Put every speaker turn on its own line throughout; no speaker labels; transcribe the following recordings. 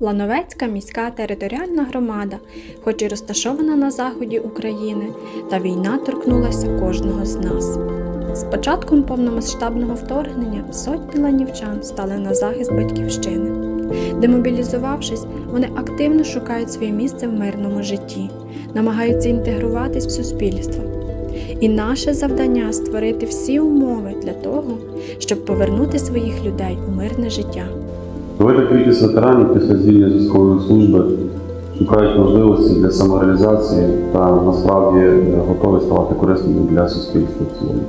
Лановецька міська територіальна громада, хоч і розташована на заході України, та війна торкнулася кожного з нас. З початком повномасштабного вторгнення сотні ланівчан стали на захист батьківщини. Демобілізувавшись, вони активно шукають своє місце в мирному житті, намагаються інтегруватись в суспільство. І наше завдання створити всі умови для того, щоб повернути своїх людей у мирне життя.
Велика кількість ветеранів після звільнення з військової служби шукають можливості для самореалізації та насправді е, готові ставати корисними для суспільства в цілому.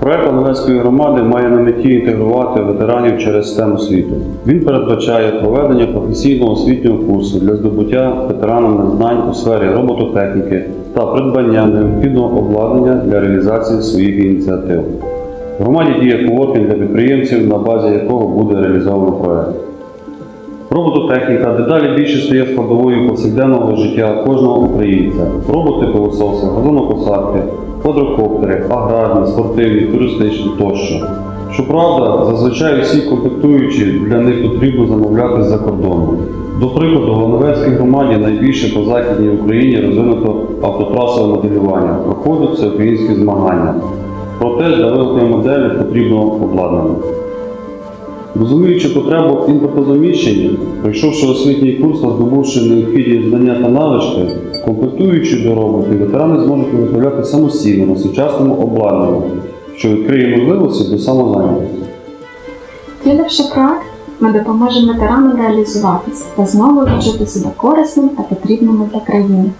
Проект Лановецької громади має на меті інтегрувати ветеранів через систему освіту. Він передбачає проведення професійного освітнього курсу для здобуття ветеранами знань у сфері робототехніки та придбання необхідного обладнання для реалізації своїх ініціатив. В громаді діє коворкінг для підприємців, на базі якого буде реалізовано проект. Робототехніка дедалі більше стає складовою повсякденного життя кожного українця. Роботи пилососи, газонокосарки, квадрокоптери, аграрні, спортивні, туристичні тощо. Щоправда, зазвичай всі комплектуючі для них потрібно замовляти з-за кордону. До прикладу, в Лановецькій громаді найбільше по Західній Україні розвинуто автотрасове моделювання, проходять всеукраїнські змагання. Проте для виготовлення моделі потрібно обладнання. Розуміючи потребу в імпортозаміщенні, пройшовши освітній курс та здобувши необхідні знання та навички, комплектуючи до роботів, ветерани зможуть виготовляти самостійно на сучасному обладнанні, що відкриє можливості до самозайнятості.
Втіливши проект, ми допоможемо ветеранам реалізуватися та знову відчути себе корисним та потрібними для країни.